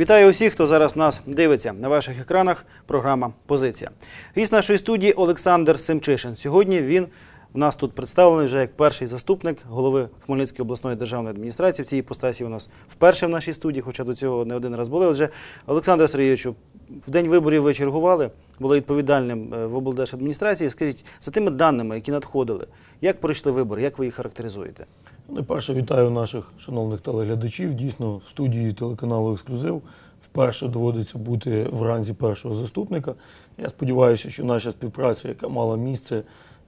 Вітаю усіх, хто зараз нас дивиться на ваших екранах. Програма Позиція. Гість нашої студії Олександр Семчишин. Сьогодні він у нас тут представлений вже як перший заступник голови Хмельницької обласної державної адміністрації. В цій іпостасі у нас вперше в нашій студії, хоча до цього не один раз були. Отже, Олександр Сергійовичу, в день виборів ви чергували, були відповідальним е, в облдержадміністрації. Скажіть, за тими даними, які надходили, як пройшли вибори, як ви їх характеризуєте? Найперше вітаю наших шановних телеглядачів. Дійсно, в студії телеканалу Ексклюзив вперше доводиться бути в ранзі першого заступника. Я сподіваюся, що наша співпраця, яка мала місце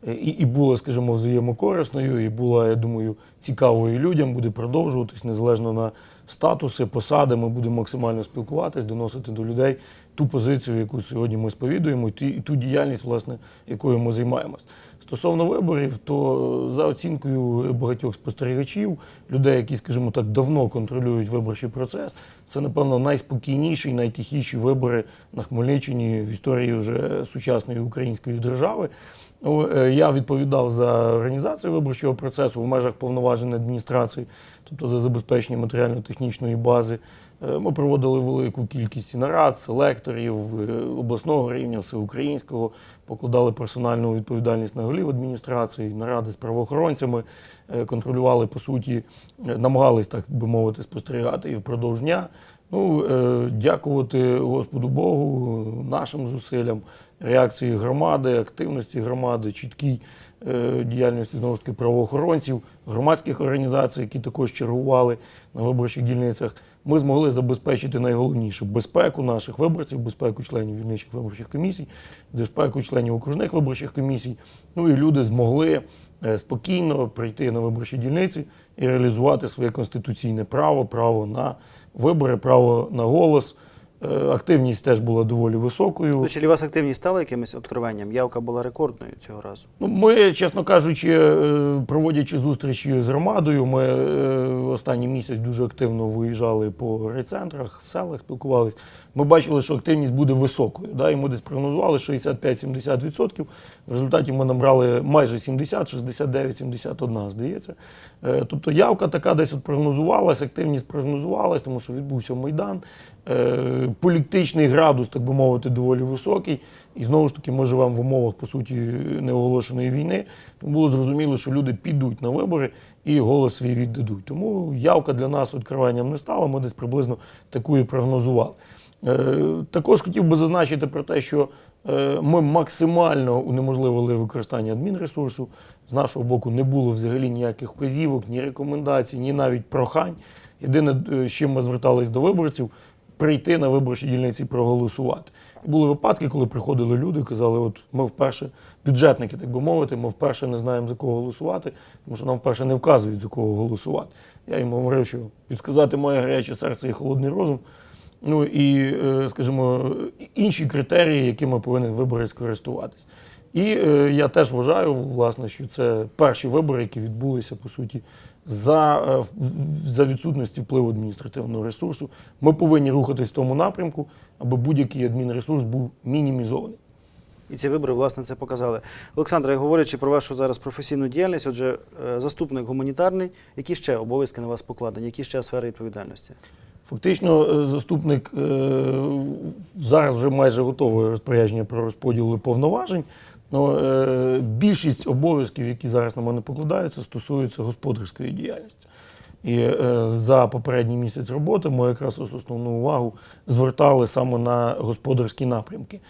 е, і, і була, скажімо, взаємокорисною, і була, я думаю, цікавою людям, буде продовжуватись незалежно на статуси, посади. Ми будемо максимально спілкуватись, доносити до людей ту позицію, яку сьогодні ми сповідуємо, і ті- і ту діяльність, власне, якою ми займаємось. Стосовно виборів, то за оцінкою багатьох спостерігачів, людей, які, скажімо так, давно контролюють виборчий процес, це, напевно, найспокійніші, найтихіші вибори на Хмельниччині в історії вже сучасної української держави. Е, Я відповідав за організацію виборчого процесу в межах повноважень адміністрації, тобто за забезпечення матеріально-технічної бази. Е, Ми проводили велику кількість нарад, селекторів е, обласного рівня, всеукраїнського, покладали персональну відповідальність на голів адміністрації, наради з правоохоронцями, е, контролювали по суті, намагались, так би мовити, спостерігати і впродовж дня. Ну, дякувати Господу Богу, нашим зусиллям, реакції громади, активності громади, чіткій діяльності знову ж таки правоохоронців, громадських організацій, які також чергували на виборчих дільницях. Ми змогли забезпечити найголовніше безпеку наших виборців, безпеку членів дільничих виборчих комісій, безпеку членів окружних виборчих комісій. Ну і люди змогли е, спокійно прийти на виборчі дільниці і реалізувати своє конституційне право, право на вибори, право на голос. Е, Активність теж була доволі високою. Чи у вас активність стала якимось відкриванням? Явка була рекордною цього разу. Ну, ми, чесно кажучи, е, проводячи зустрічі з громадою, ми е, останній місяць дуже активно виїжджали по райцентрах, в селах спілкувалися. Ми бачили, що активність буде високою. Да? І ми десь прогнозували 65-70%. В результаті ми набрали майже 70, 69, 71, здається. Тобто явка така десь от прогнозувалась, активність прогнозувалась, тому що відбувся Майдан. Е, Політичний градус, так би мовити, доволі високий. І знову ж таки, ми живемо в умовах, по суті, неоголошеної війни. Тому було зрозуміло, що люди підуть на вибори і голос свій віддадуть. Тому явка для нас відкриванням не стала. Ми десь приблизно таку і прогнозували. Е, Також хотів би зазначити про те, що е, ми максимально унеможливили використання адмінресурсу. З нашого боку не було взагалі ніяких вказівок, ні рекомендацій, ні навіть прохань. Єдине, з чим ми звертались до виборців, прийти на виборчі дільниці і проголосувати. І були випадки, коли приходили люди і казали, от ми вперше, бюджетники, так би мовити, ми вперше не знаємо за кого голосувати, тому що нам вперше не вказують за кого голосувати. Я їм говорив, що підсказати моє гаряче серце і холодний розум. Ну і, е, скажімо, інші критерії, якими повинен виборець користуватись. І е, я теж вважаю, власне, що це перші вибори, які відбулися по суті за, е, за відсутності впливу адміністративного ресурсу. Ми повинні рухатись в тому напрямку, аби будь-який адмінресурс був мінімізований. І ці вибори, власне, це показали. Олександре, говорячи про вашу зараз професійну діяльність, отже, е, заступник гуманітарний, які ще обов'язки на вас покладені, які ще сфери відповідальності? Фактично, е, заступник зараз вже майже готове розпорядження про розподіл повноважень. Но, е, більшість обов'язків, які зараз на мене покладаються, стосуються господарської діяльності. І е, за попередній місяць роботи ми якраз основну увагу звертали саме на господарські напрямки.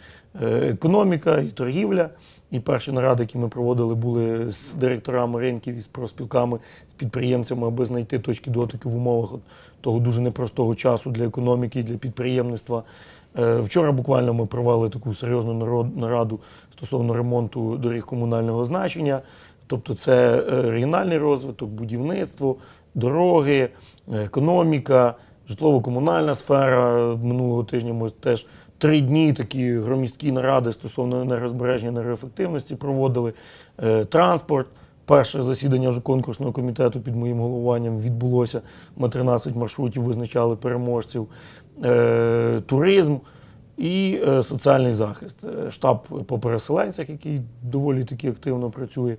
Е, економіка і торгівля. І перші наради, які ми проводили, були з директорами ринків і з профспілками, з підприємцями, аби знайти точки дотику в умовах того дуже непростого часу для економіки і для підприємництва. Вчора буквально ми провели таку серйозну нараду стосовно ремонту доріг комунального значення. Тобто це е, регіональний розвиток, будівництво, дороги, економіка, житлово-комунальна сфера. Минулого тижня ми теж три дні такі громісткі наради стосовно енергозбереження енергоефективності проводили. Е, Транспорт. Перше засідання вже конкурсного комітету під моїм головуванням відбулося. Ми 13 маршрутів визначали переможців. Е, Туризм і е, соціальний захист. Е, Штаб по переселенцях, який доволі таки активно працює.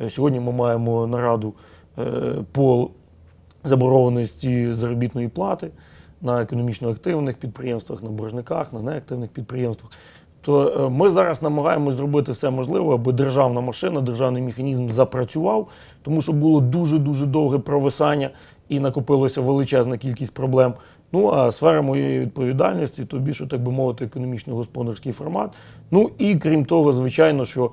Е, Сьогодні ми маємо нараду по заборгованості заробітної плати. на економічно активних підприємствах, на боржниках, на неактивних підприємствах. То ми зараз намагаємось зробити все можливе, аби державна машина, державний механізм запрацював, тому що було дуже дуже довге провисання і накопилося величезна кількість проблем. Ну а сфера моєї відповідальності, то більше, так би мовити, економічно-господарський формат. Ну і крім того, звичайно, що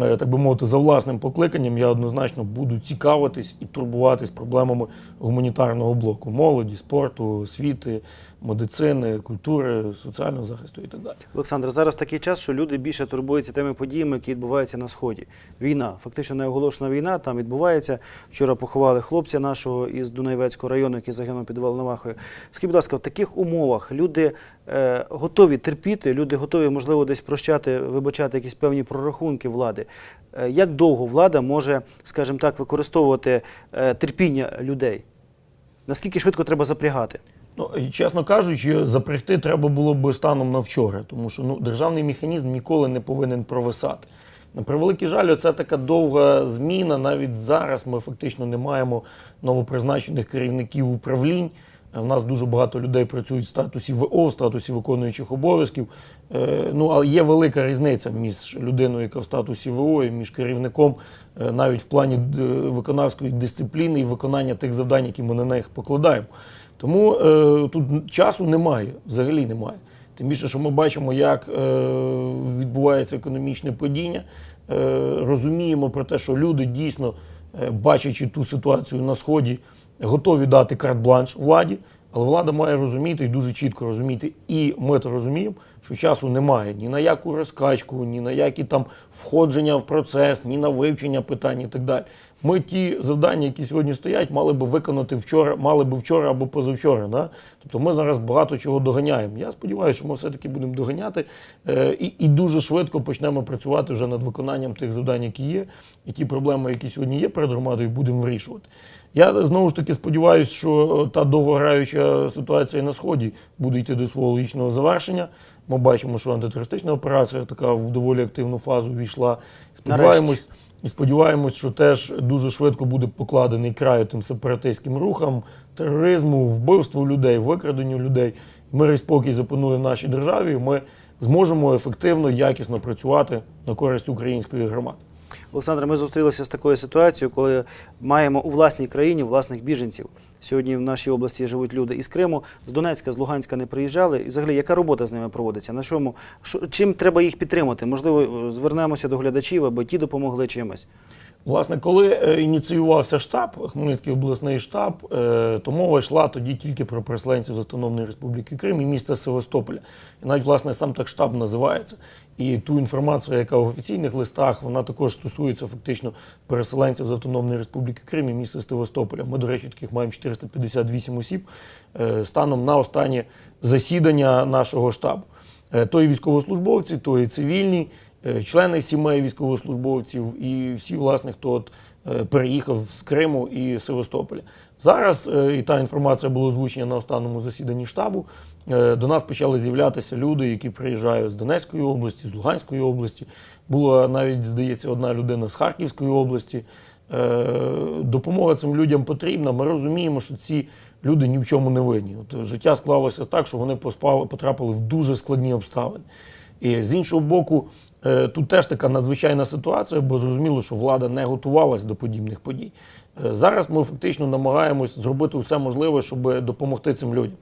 е, так би мовити, за власним покликанням я однозначно буду цікавитись і турбуватись проблемами гуманітарного блоку молоді, спорту, освіти, медицини, культури, соціального захисту і так далі. Олександр, зараз такий час, що люди більше турбуються тими подіями, які відбуваються на сході. Війна, фактично неоголошена війна, там відбувається. Вчора поховали хлопця нашого із Дунаєвецького району, який загинув під Волновахою. Скажіть, будь ласка, в таких умовах люди е, готові терпіти, люди готові, можливо, десь прощати, вибачати якісь певні прорахунки влади. Е, як довго влада може, скажімо так, використовувати е, терпіння людей? Наскільки швидко треба запрягати? Ну, чесно кажучи, запрягти треба було б станом на вчора, тому що ну, державний механізм ніколи не повинен провисати. На превеликий жаль, це така довга зміна. Навіть зараз ми фактично не маємо новопризначених керівників управлінь. У нас дуже багато людей працюють в статусі ВО, в статусі виконуючих обов'язків. Е, Ну, але є велика різниця між людиною, яка в статусі ВО, і між керівником, е, навіть в плані виконавської дисципліни і виконання тих завдань, які ми на них покладаємо. Тому е, тут часу немає, взагалі немає. Тим більше, що ми бачимо, як е, відбувається економічне падіння, е, розуміємо про те, що люди дійсно, е, бачачи ту ситуацію на сході, готові дати карт-бланш владі, але влада має розуміти і дуже чітко розуміти, і ми то розуміємо, що часу немає ні на яку розкачку, ні на які там входження в процес, ні на вивчення питань і так далі. Ми ті завдання, які сьогодні стоять, мали би виконати вчора, мали би вчора або позавчора. Да? Тобто ми зараз багато чого доганяємо. Я сподіваюся, що ми все-таки будемо доганяти е, і, і дуже швидко почнемо працювати вже над виконанням тих завдань, які є, і ті проблеми, які сьогодні є перед громадою, будемо вирішувати. Я знову ж таки сподіваюся, що та довгограюча ситуація на сході буде йти до свого логічного завершення. Ми бачимо, що антитерористична операція така в доволі активну фазу війшла. Сподіваємось, і сподіваємось, що теж дуже швидко буде покладений край тим сепаратистським рухам, тероризму, вбивству людей, викраденню людей. Мир і спокій запанує в нашій державі. Ми зможемо ефективно, якісно працювати на користь української громади. Олександр, ми зустрілися з такою ситуацією, коли маємо у власній країні власних біженців. Сьогодні в нашій області живуть люди із Криму, з Донецька, з Луганська не приїжджали. І взагалі, яка робота з ними проводиться? На чому чим треба їх підтримати? Можливо, звернемося до глядачів, аби ті допомогли чимось. Власне, коли е, ініціювався штаб, Хмельницький обласний штаб, е, то мова йшла тоді тільки про переселенців з Автономної Республіки Крим і міста Севастополя. І навіть власне сам так штаб називається. І ту інформацію, яка в офіційних листах, вона також стосується фактично переселенців з Автономної Республіки Крим і міста Севастополя. Ми, до речі, таких маємо 458 осіб е, станом на останнє засідання нашого штабу. То і військовослужбовці, то і цивільні, члени сімей військовослужбовців і всі, власне, хто от е, переїхав з Криму і Севастополя. Зараз е, і та інформація була озвучена на останньому засіданні штабу. е, До нас почали з'являтися люди, які приїжджають з Донецької області, з Луганської області. Була навіть, здається, одна людина з Харківської області. Е, Допомога цим людям потрібна. Ми розуміємо, що ці люди ні в чому не винні. От життя склалося так, що вони поспали, потрапили в дуже складні обставини. І з іншого боку, е, тут теж така надзвичайна ситуація, бо зрозуміло, що влада не готувалась до подібних подій. Е, Зараз ми фактично намагаємось зробити все можливе, щоб допомогти цим людям.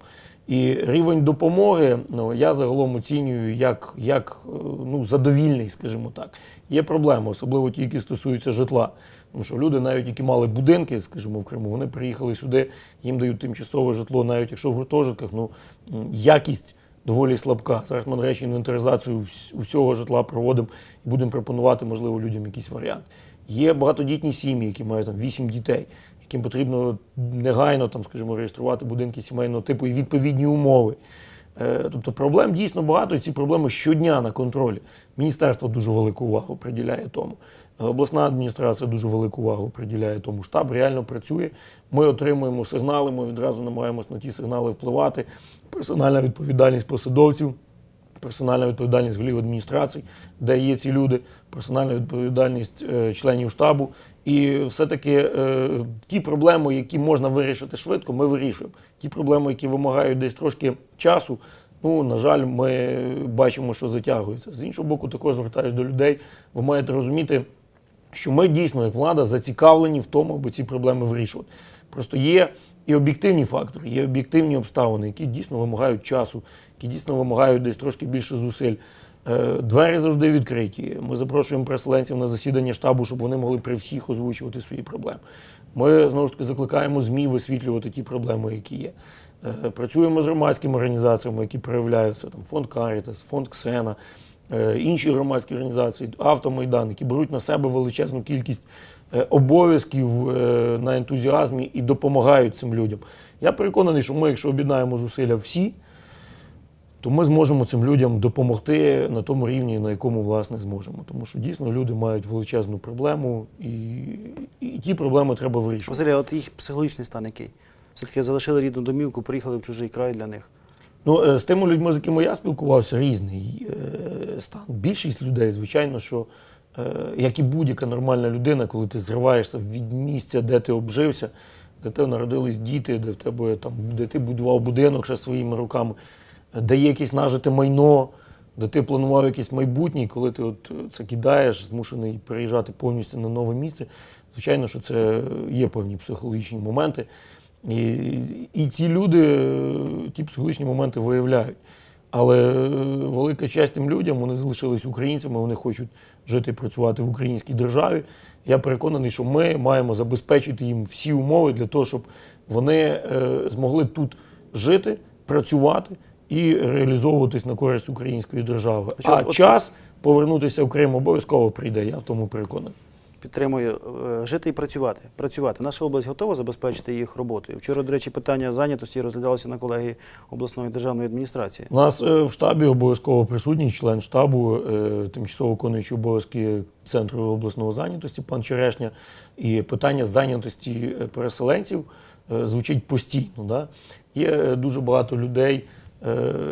І рівень допомоги ну, я загалом оцінюю як, як е, ну, задовільний, скажімо так. Є проблеми, особливо ті, які стосуються житла. Тому що люди, навіть які мали будинки, скажімо, в Криму, вони приїхали сюди, їм дають тимчасове житло, навіть якщо в гуртожитках, ну якість доволі слабка. Зараз ми, до речі, інвентаризацію усього житла проводимо і будемо пропонувати, можливо, людям якийсь варіант. Є багатодітні сім'ї, які мають там 8 дітей, яким потрібно негайно там, скажімо, реєструвати будинки сімейного типу і відповідні умови. Е, Тобто проблем дійсно багато, і ці проблеми щодня на контролі. Міністерство дуже велику увагу приділяє тому. Обласна адміністрація дуже велику увагу приділяє тому. Штаб реально працює. Ми отримуємо сигнали, ми відразу намагаємося на ті сигнали впливати. Персональна відповідальність посадовців, персональна відповідальність голів адміністрацій, де є ці люди, персональна відповідальність е, членів штабу. І все-таки е, ті проблеми, які можна вирішити швидко, ми вирішуємо. Ті проблеми, які вимагають десь трошки часу, ну, на жаль, ми бачимо, що затягується. З іншого боку, також звертаюся до людей. Ви маєте розуміти, що ми дійсно, як влада, зацікавлені в тому, аби ці проблеми вирішувати. Просто є і об'єктивні фактори, є об'єктивні обставини, які дійсно вимагають часу, які дійсно вимагають десь трошки більше зусиль. Е, Двері завжди відкриті. Ми запрошуємо переселенців на засідання штабу, щоб вони могли при всіх озвучувати свої проблеми. Ми знову ж таки закликаємо ЗМІ висвітлювати ті проблеми, які є. Е, Працюємо з громадськими організаціями, які проявляються там фонд Карітас, фонд Ксена, інші громадські організації, Автомайдан, які беруть на себе величезну кількість е, обов'язків е, на ентузіазмі і допомагають цим людям. Я переконаний, що ми, якщо об'єднаємо зусилля всі, то ми зможемо цим людям допомогти на тому рівні, на якому власне зможемо. Тому що дійсно люди мають величезну проблему, і, і ті проблеми треба вирішувати. Василь, а от їх психологічний стан який? Все-таки залишили рідну домівку, приїхали в чужий край для них. Ну, е, з тими людьми, з якими я спілкувався, різний е, стан. Більшість людей, звичайно, що е, як і будь-яка нормальна людина, коли ти зриваєшся від місця, де ти обжився, де тебе народились діти, де в тебе там, де ти будував будинок ще своїми руками, де є якесь нажите майно, де ти планував якесь майбутнє, коли ти от це кидаєш, змушений переїжджати повністю на нове місце, звичайно, що це є певні психологічні моменти. І, і ці люди е, ті психологічні моменти виявляють. Але е, велика часть тим людям вони залишились українцями, вони хочуть жити і працювати в українській державі. Я переконаний, що ми маємо забезпечити їм всі умови для того, щоб вони е, змогли тут жити, працювати і реалізовуватись на користь української держави. А от- от- час повернутися в Крим обов'язково прийде, я в тому переконаний. Підтримую е, жити і працювати. Працювати. Наша область готова забезпечити їх роботою. Вчора, до речі, питання зайнятості розглядалося на колегії обласної державної адміністрації. У нас е, в штабі обов'язково присутній член штабу, е, тимчасово виконуючий обов'язки центру обласної зайнятості, пан Черешня. І питання зайнятості переселенців звучить постійно. Да? Є дуже багато людей,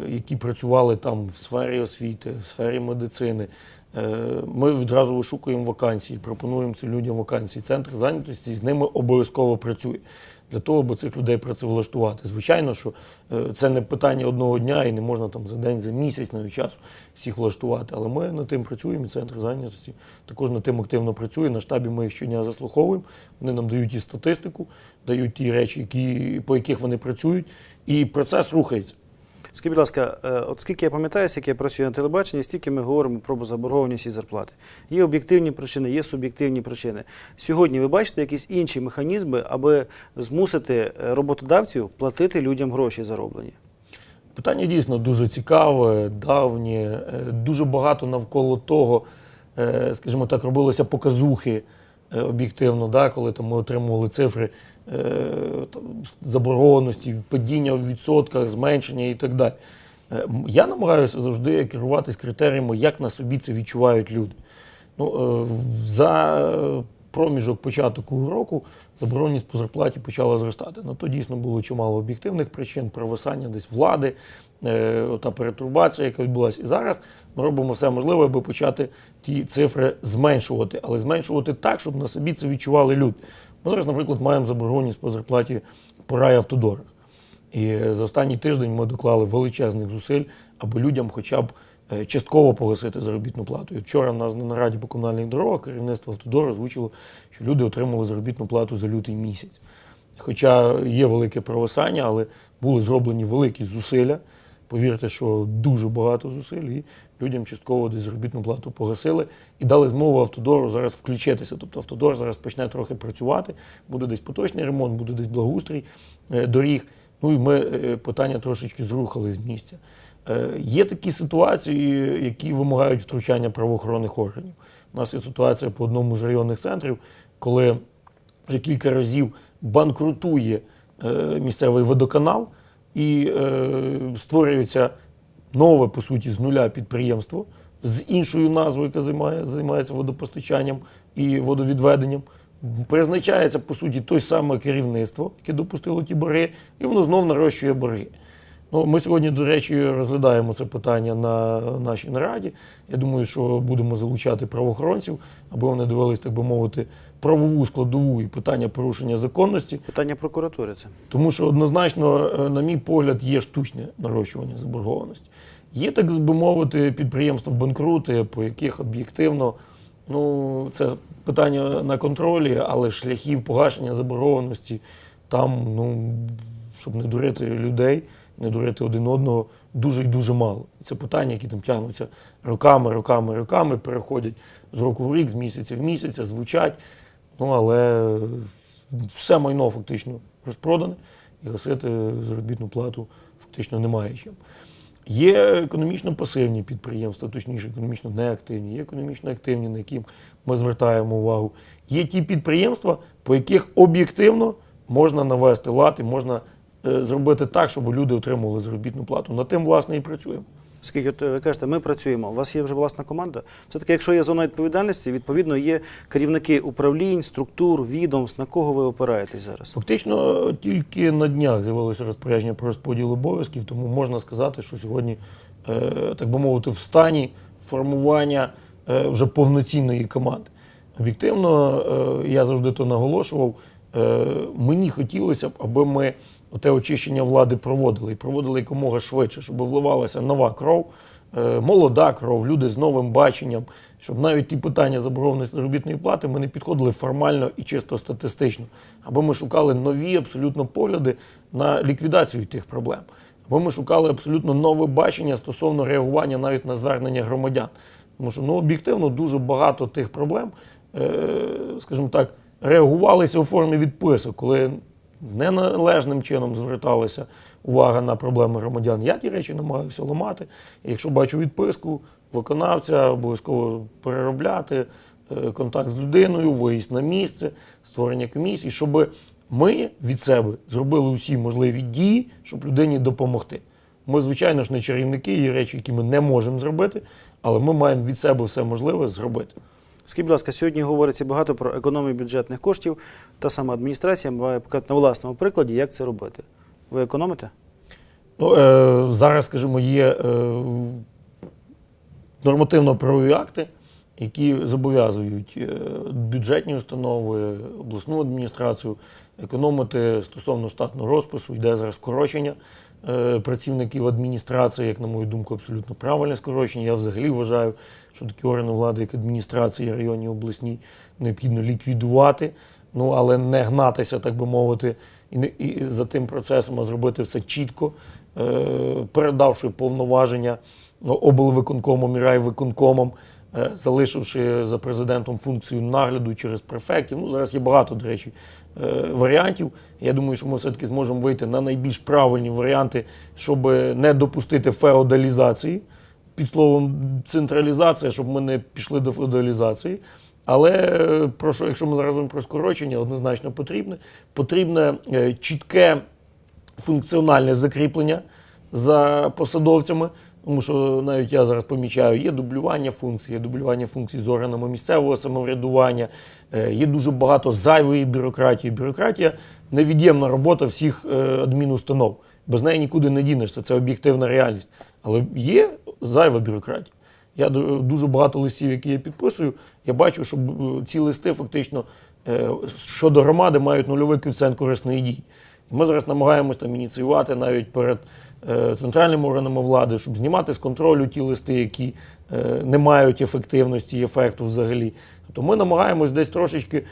які працювали там в сфері освіти, в сфері медицини. Е, Ми відразу вишукуємо вакансії, пропонуємо цим людям вакансії. Центр зайнятості з ними обов'язково працює для того, аби цих людей працевлаштувати. Звичайно, що е, це не питання одного дня і не можна там за день, за місяць навіть часу всіх влаштувати. Але ми над тим працюємо, і центр зайнятості також над тим активно працює. На штабі ми їх щодня заслуховуємо. Вони нам дають і статистику, дають ті речі, які, по яких вони працюють, і процес рухається. Скажіть, будь ласка, е, от скільки я пам'ятаю, скільки я працюю на телебаченні, стільки ми говоримо про заборгованість і зарплати. Є об'єктивні причини, є суб'єктивні причини. Сьогодні ви бачите якісь інші механізми, аби змусити е, роботодавців платити людям гроші зароблені. Питання дійсно дуже цікаве, давнє, е, дуже багато навколо того, скажімо так, робилося показухи об'єктивно, да, коли там ми отримували цифри заборгованості, падіння в відсотках, зменшення і так далі. Е, Я намагаюся завжди керуватись критеріями, як на собі це відчувають люди. Ну, е, за е, проміжок початку року заборгованість по зарплаті почала зростати. На то дійсно було чимало об'єктивних причин, провисання десь влади, е, та перетурбація, яка відбулася. І зараз ми робимо все можливе, аби почати ті цифри зменшувати, але зменшувати так, щоб на собі це відчували люди. Ми зараз, наприклад, маємо заборгованість по зарплаті по райавтодорах. І за останній тиждень ми доклали величезних зусиль, аби людям хоча б е, частково погасити заробітну плату. І вчора у нас на нараді по комунальних дорогах керівництво автодору озвучило, що люди отримали заробітну плату за лютий місяць. Хоча є велике провисання, але були зроблені великі зусилля. Повірте, що дуже багато зусиль, і людям частково десь заробітну плату погасили і дали змогу автодору зараз включитися. Тобто автодор зараз почне трохи працювати, буде десь поточний ремонт, буде десь благоустрій е, доріг. Ну і ми е, питання трошечки зрухали з місця. Е, Є такі ситуації, які вимагають втручання правоохоронних органів. У нас є ситуація по одному з районних центрів, коли вже кілька разів банкрутує місцевий водоканал і створюється нове, по суті, з нуля підприємство з іншою назвою, яка займає, займається водопостачанням і водовідведенням. Призначається, по суті, той саме керівництво, яке допустило ті борги, і воно знов нарощує борги. Ну, ми сьогодні, до речі, розглядаємо це питання на нашій нараді. Я думаю, що будемо залучати правоохоронців, аби вони дивились, так би мовити, правову складову і питання порушення законності. Питання прокуратури це. Тому що однозначно, е, на мій погляд, є штучне нарощування заборгованості. Є, так би мовити, підприємства банкрути, по яких об'єктивно, ну, це питання на контролі, але шляхів погашення заборгованості там, ну, щоб не дурити людей, не дурити один одного, дуже і дуже мало. Це питання, які там тягнуться роками, роками, роками, переходять з року в рік, з місяця в місяць, звучать. Ну, але все майно фактично розпродане, і гасити заробітну плату фактично немає чим. Є економічно пасивні підприємства, точніше, економічно неактивні, є економічно активні, на які ми звертаємо увагу. Є ті підприємства, по яких об'єктивно можна навести лад і можна е, зробити так, щоб люди отримували заробітну плату. Над тим, власне, і працюємо. Скільки от ви кажете, ми працюємо. У вас є вже власна команда. Все-таки, якщо є зона відповідальності, відповідно є керівники управлінь, структур, відомств. На кого ви опираєтесь зараз? Фактично тільки на днях з'явилося розпорядження про розподіл обов'язків, тому можна сказати, що сьогодні, е, так би мовити, в стані формування е, вже повноцінної команди. Об'єктивно, е, я завжди то наголошував. е, Мені хотілося б, аби ми те очищення влади проводили і проводили якомога швидше, щоб вливалася нова кров, е, молода кров, люди з новим баченням, щоб навіть ті питання заборгованості заробітної плати ми не підходили формально і чисто статистично, аби ми шукали нові абсолютно погляди на ліквідацію тих проблем. Аби ми шукали абсолютно нове бачення стосовно реагування навіть на звернення громадян. Тому що ну, об'єктивно дуже багато тих проблем, е, скажімо так, реагувалися у формі відписок, коли неналежним чином зверталася увага на проблеми громадян. Я ті речі намагаюся ламати. Якщо бачу відписку виконавця, обов'язково переробляти е, контакт з людиною, виїзд на місце, створення комісії, щоб ми від себе зробили усі можливі дії, щоб людині допомогти. Ми, звичайно ж, не чарівники, є речі, які ми не можемо зробити, але ми маємо від себе все можливе зробити. Скажіть, будь ласка, сьогодні говориться багато про економію бюджетних коштів. Та сама адміністрація має показати на власному прикладі, як це робити. Ви економите? Ну, е, зараз, скажімо, є е, нормативно-правові акти, які зобов'язують е, бюджетні установи, обласну адміністрацію економити стосовно штатного розпису. Йде зараз скорочення е, працівників адміністрації, як на мою думку, абсолютно правильне скорочення. Я взагалі вважаю, що такі органи влади, як адміністрації, районні обласні, необхідно ліквідувати. Ну, але не гнатися, так би мовити, і, не, і за тим процесом, а зробити все чітко, е, передавши повноваження ну, облвиконкомом і райвиконкомом, е, залишивши за президентом функцію нагляду через префектів. Ну, зараз є багато, до речі, е, варіантів. Я думаю, що ми все-таки зможемо вийти на найбільш правильні варіанти, щоб не допустити феодалізації. Під словом централізація, щоб ми не пішли до феодалізації. Але е, про що, якщо ми зараз про скорочення, однозначно потрібне. Потрібне е, чітке функціональне закріплення за посадовцями. Тому що навіть я зараз помічаю, є дублювання функцій, є дублювання функцій з органами місцевого самоврядування, е, є дуже багато зайвої бюрократії. Бюрократія невід'ємна робота всіх адмінустанов. Без неї нікуди не дінешся, це об'єктивна реальність. Але є зайва бюрократія. Я дуже багато листів, які я підписую, я бачу, що е, ці листи фактично е, щодо громади мають нульовий коефіцієнт корисної дії. Ми зараз намагаємось там ініціювати навіть перед е, центральними органами влади, щоб знімати з контролю ті листи, які не мають ефективності і ефекту взагалі. Тобто ми намагаємось десь трошечки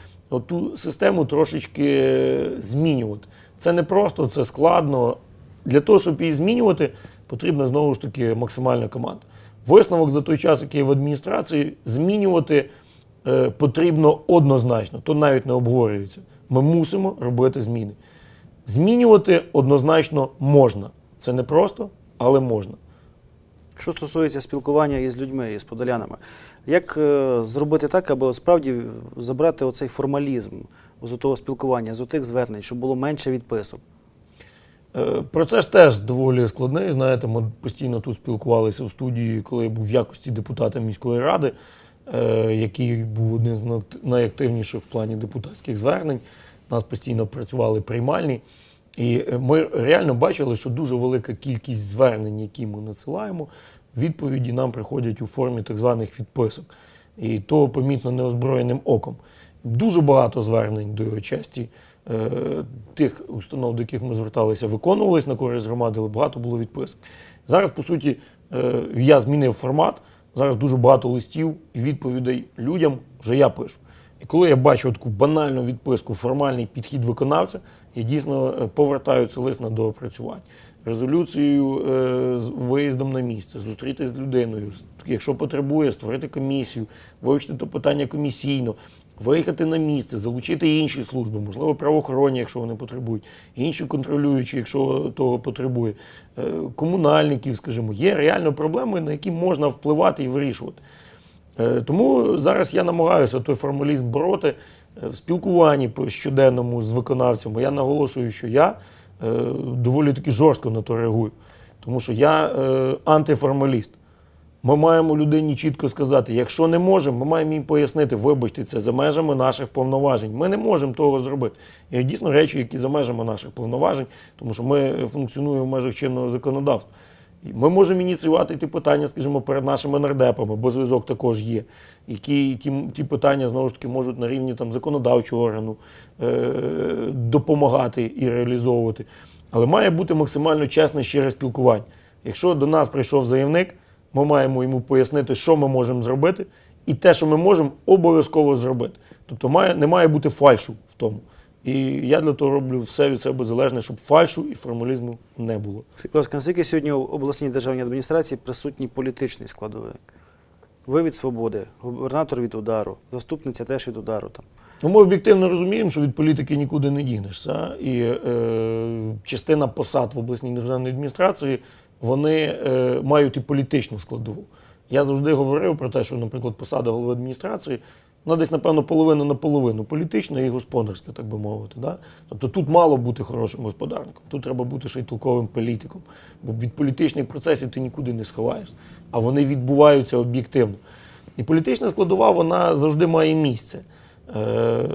ту систему трошечки змінювати. Це не просто, це складно. Для того, щоб її змінювати, потрібна знову ж таки максимальна команда. Висновок за той час, який в адміністрації, змінювати е, потрібно однозначно, то навіть не обговорюється. Ми мусимо робити зміни. Змінювати однозначно можна. Це не просто, але можна. Що стосується спілкування із людьми, із подолянами, як е, зробити так, аби справді забрати оцей формалізм з того спілкування, з тих звернень, щоб було менше відписок? Е, Процес теж доволі складний. Знаєте, ми постійно тут спілкувалися в студії, коли я був в якості депутата міської ради, е, який був один з найактивніших в плані депутатських звернень. Нас постійно працювали приймальні. І е, ми реально бачили, що дуже велика кількість звернень, які ми надсилаємо, відповіді нам приходять у формі так званих відписок. І то помітно неозброєним оком. Дуже багато звернень до честі е, тих установ, до яких ми зверталися, виконувались на користь громади, але багато було відписок. Зараз, по суті, е, я змінив формат. Зараз дуже багато листів і відповідей людям вже я пишу. І коли я бачу таку банальну відписку, формальний підхід виконавця, я дійсно е, повертаю цей лист на доопрацювання. Резолюцією е, з виїздом на місце, зустрітися з людиною, якщо потребує, створити комісію, вивчити то питання комісійно, виїхати на місце, залучити інші служби, можливо, правоохоронні, якщо вони потребують, інші контролюючі, якщо того потребує, е, комунальників, скажімо, є реально проблеми, на які можна впливати і вирішувати. Е, Тому зараз я намагаюся той формалізм бороти е, в спілкуванні по щоденному з виконавцями. Я наголошую, що я доволі таки жорстко на то реагую, тому що я антиформаліст. Ми маємо людині чітко сказати, якщо не можемо, ми маємо їм пояснити, вибачте, це за межами наших повноважень. Ми не можемо того зробити. І дійсно речі, які за межами наших повноважень, тому що ми функціонуємо в межах чинного законодавства. Ми можемо ініціювати ті питання, скажімо, перед нашими нардепами, бо зв'язок також є. Які ті, ті питання знову ж таки можуть на рівні там законодавчого органу е, допомагати і реалізовувати. Але має бути максимально чесне щире спілкування. Якщо до нас прийшов заявник, ми маємо йому пояснити, що ми можемо зробити, і те, що ми можемо, обов'язково зробити. Тобто має, не має бути фальшу в тому. І я для того роблю все від себе залежне, щоб фальшу і формалізму не було. Скажіть, будь ласка, наскільки сьогодні в обласній державній адміністрації присутній політичний складовий? Ви від свободи, губернатор від удару, заступниця теж від удару. Там. Ну, ми об'єктивно розуміємо, що від політики нікуди не дінешся. І е, частина посад в обласній державній адміністрації вони е, мають і політичну складову. Я завжди говорив про те, що, наприклад, посада голови адміністрації, вона десь, напевно, половина на половину політична і господарська, так би мовити. Да? Тобто тут мало бути хорошим господарником, тут треба бути ще й толковим політиком. Бо від політичних процесів ти нікуди не сховаєшся, а вони відбуваються об'єктивно. І політична складова вона завжди має місце. Е,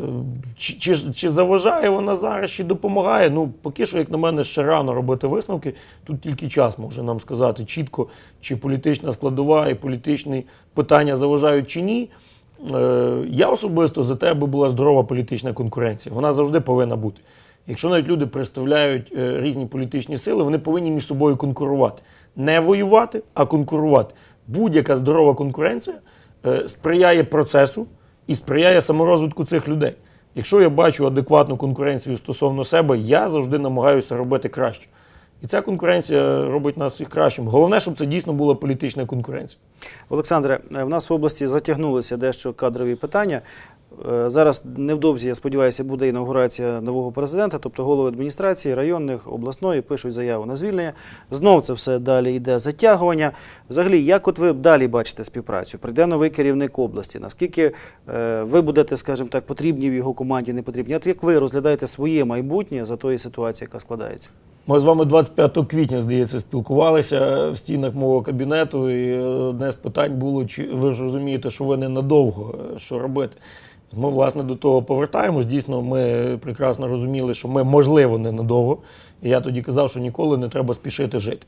Чи, чи, чи заважає вона зараз, чи допомагає? Ну, поки що, як на мене, ще рано робити висновки. Тут тільки час може нам сказати чітко, чи політична складова і політичні питання заважають чи ні. Е, Я особисто за те, аби була здорова політична конкуренція. Вона завжди повинна бути. Якщо навіть люди представляють е, різні політичні сили, вони повинні між собою конкурувати. Не воювати, а конкурувати. Будь-яка здорова конкуренція сприяє процесу і сприяє саморозвитку цих людей. Якщо я бачу адекватну конкуренцію стосовно себе, я завжди намагаюся робити краще. І ця конкуренція робить нас всіх кращим. Головне, щоб це дійсно була політична конкуренція. Олександре, е, в нас в області затягнулися дещо кадрові питання. Е, Зараз невдовзі, я сподіваюся, буде інаугурація нового президента, тобто голови адміністрації, районних, обласної пишуть заяву на звільнення. Знов це все далі йде затягування. Взагалі, як от ви далі бачите співпрацю? Прийде новий керівник області. Наскільки е, ви будете, скажімо так, потрібні в його команді, не потрібні? От як ви розглядаєте своє майбутнє за тої ситуації, яка складається? Ми з вами 25 квітня, здається, спілкувалися в стінах мого кабінету, і одне з питань було, чи ви ж розумієте, що ви ненадовго, е, що робити. Ми, власне, до того повертаємось. Дійсно, ми прекрасно розуміли, що ми, можливо, ненадовго. І я тоді казав, що ніколи не треба спішити жити.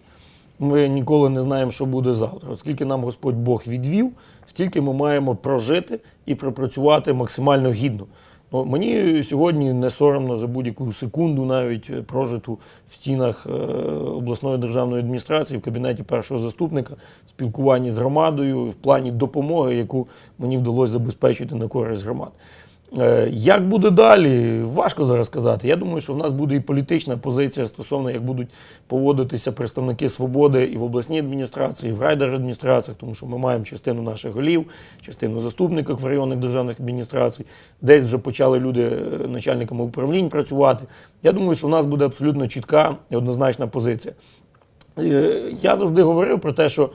Ми ніколи не знаємо, що буде завтра. Оскільки нам Господь Бог відвів, стільки ми маємо прожити і пропрацювати максимально гідно. Ну, мені сьогодні не соромно за будь-яку секунду, навіть е, прожиту в стінах е, обласної державної адміністрації, в кабінеті першого заступника, в спілкуванні з громадою, в плані допомоги, яку мені вдалося забезпечити на користь громад. Е, Як буде далі, важко зараз сказати. Я думаю, що в нас буде і політична позиція стосовно, як будуть поводитися представники свободи і в обласній адміністрації, і в райдержадміністраціях, тому що ми маємо частину наших голів, частину заступників в районних державних адміністрацій. Десь вже почали люди е, начальниками управлінь працювати. Я думаю, що в нас буде абсолютно чітка і однозначна позиція. Е, Я завжди говорив про те, що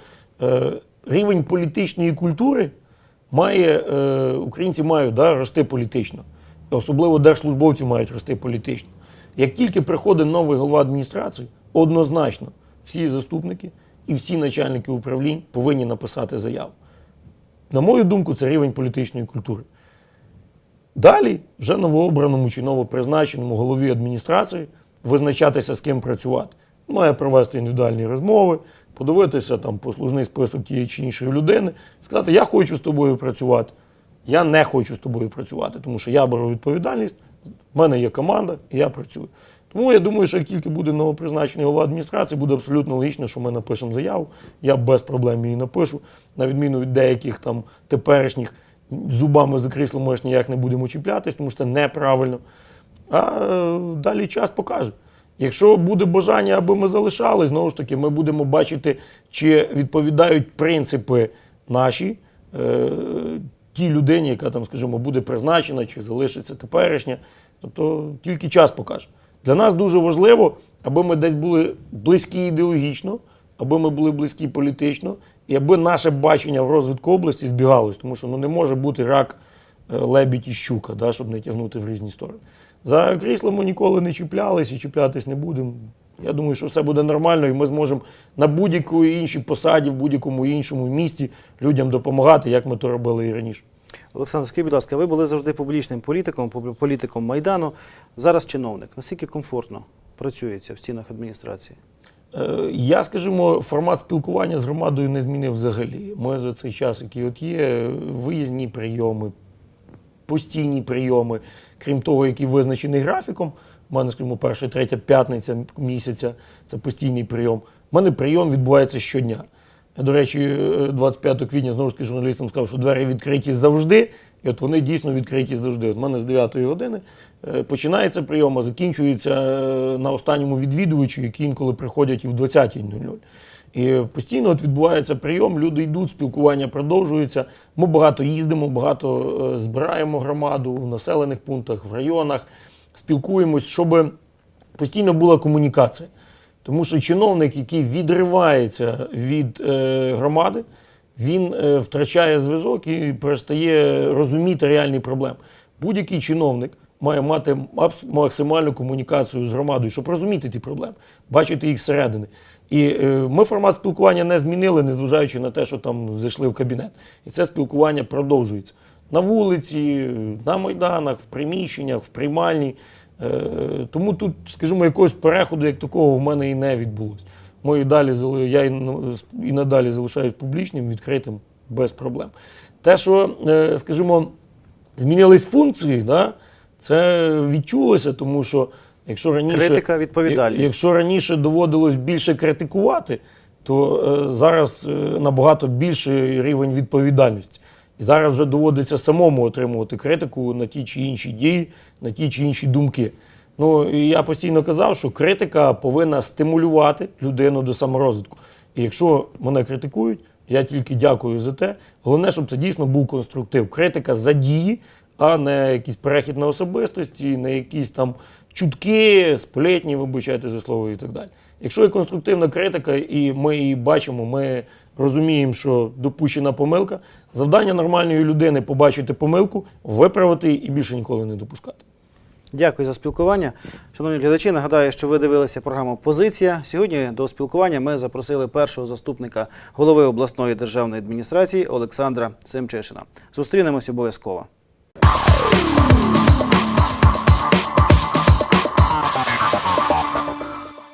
рівень політичної культури має, е, українці мають да, рости політично. Особливо держслужбовці мають рости політично. Як тільки приходить новий голова адміністрації, однозначно всі заступники і всі начальники управлінь повинні написати заяву. На мою думку, це рівень політичної культури. Далі, вже новообраному чи новопризначеному голові адміністрації визначатися, з ким працювати. Має провести індивідуальні розмови, подивитися там послужний список тієї чи іншої людини, сказати, я хочу з тобою працювати, я не хочу з тобою працювати, тому що я беру відповідальність, в мене є команда, і я працюю. Тому я думаю, що як тільки буде новопризначений голова адміністрації, буде абсолютно логічно, що ми напишемо заяву. Я без проблем її напишу, на відміну від деяких там теперішніх зубами за крісло ми ж ніяк не будемо чіплятись, тому що це неправильно. А е, далі час покаже. Якщо буде бажання, аби ми залишались, знову ж таки, ми будемо бачити, чи відповідають принципи наші е, тій людині, яка там, скажімо, буде призначена, чи залишиться теперішня. Тобто тільки час покаже. Для нас дуже важливо, аби ми десь були близькі ідеологічно, аби ми були близькі політично, і аби наше бачення в розвитку області збігалось, тому що ну, не може бути рак е, лебідь і щука, да, щоб не тягнути в різні сторони. За крісло ми ніколи не чіплялись і чіплятись не будемо. Я думаю, що все буде нормально, і ми зможемо на будь-якій іншій посаді, в будь-якому іншому місті людям допомагати, як ми то робили і раніше. Олександр, скажіть, будь ласка, ви були завжди публічним політиком, політиком Майдану. Зараз чиновник. Наскільки комфортно працюється в стінах адміністрації? Е, Я, скажімо, формат спілкування з громадою не змінив взагалі. Ми за цей час, який от є, виїзні прийоми, постійні прийоми, крім того, які визначені графіком. У мене, скажімо, перша, третя п'ятниця місяця це постійний прийом. У мене прийом відбувається щодня. Я, до речі, е, 25 квітня знову ж таки журналістам сказав, що двері відкриті завжди, і от вони дійсно відкриті завжди. От в мене з 9 години е, починається прийом, а закінчується е, на останньому відвідувачу, які інколи приходять і в 20.00. І постійно от відбувається прийом, люди йдуть, спілкування продовжується. Ми багато їздимо, багато е, збираємо громаду в населених пунктах, в районах, спілкуємось, щоб постійно була комунікація. Тому що чиновник, який відривається від е, громади, він е, втрачає зв'язок і перестає розуміти реальні проблеми. Будь-який чиновник має мати максимальну комунікацію з громадою, щоб розуміти ті проблеми, бачити їх зсередини. І е, ми формат спілкування не змінили, незважаючи на те, що там зайшли в кабінет. І це спілкування продовжується на вулиці, на майданах, в приміщеннях, в приймальні. Е, Тому тут, скажімо, якогось переходу як такого в мене і не відбулося. Ми і далі я і, і надалі залишаюсь публічним, відкритим, без проблем. Те, що, е, скажімо, змінились функції, да, це відчулося, тому що якщо раніше, Критика, відповідальність. якщо раніше доводилось більше критикувати, то е, зараз е, набагато більший рівень відповідальності. І зараз вже доводиться самому отримувати критику на ті чи інші дії, на ті чи інші думки. Ну і я постійно казав, що критика повинна стимулювати людину до саморозвитку. І якщо мене критикують, я тільки дякую за те. Головне, щоб це дійсно був конструктив. Критика за дії, а не якийсь перехід на особистості, не якісь там чутки, сплетні, вибачайте за слово і так далі. Якщо є конструктивна критика, і ми її бачимо, ми розуміємо, що допущена помилка, завдання нормальної людини побачити помилку, виправити її і більше ніколи не допускати. Дякую за спілкування. Шановні глядачі, нагадаю, що ви дивилися програму Позиція. Сьогодні до спілкування ми запросили першого заступника голови обласної державної адміністрації Олександра Семчишина. Зустрінемось обов'язково.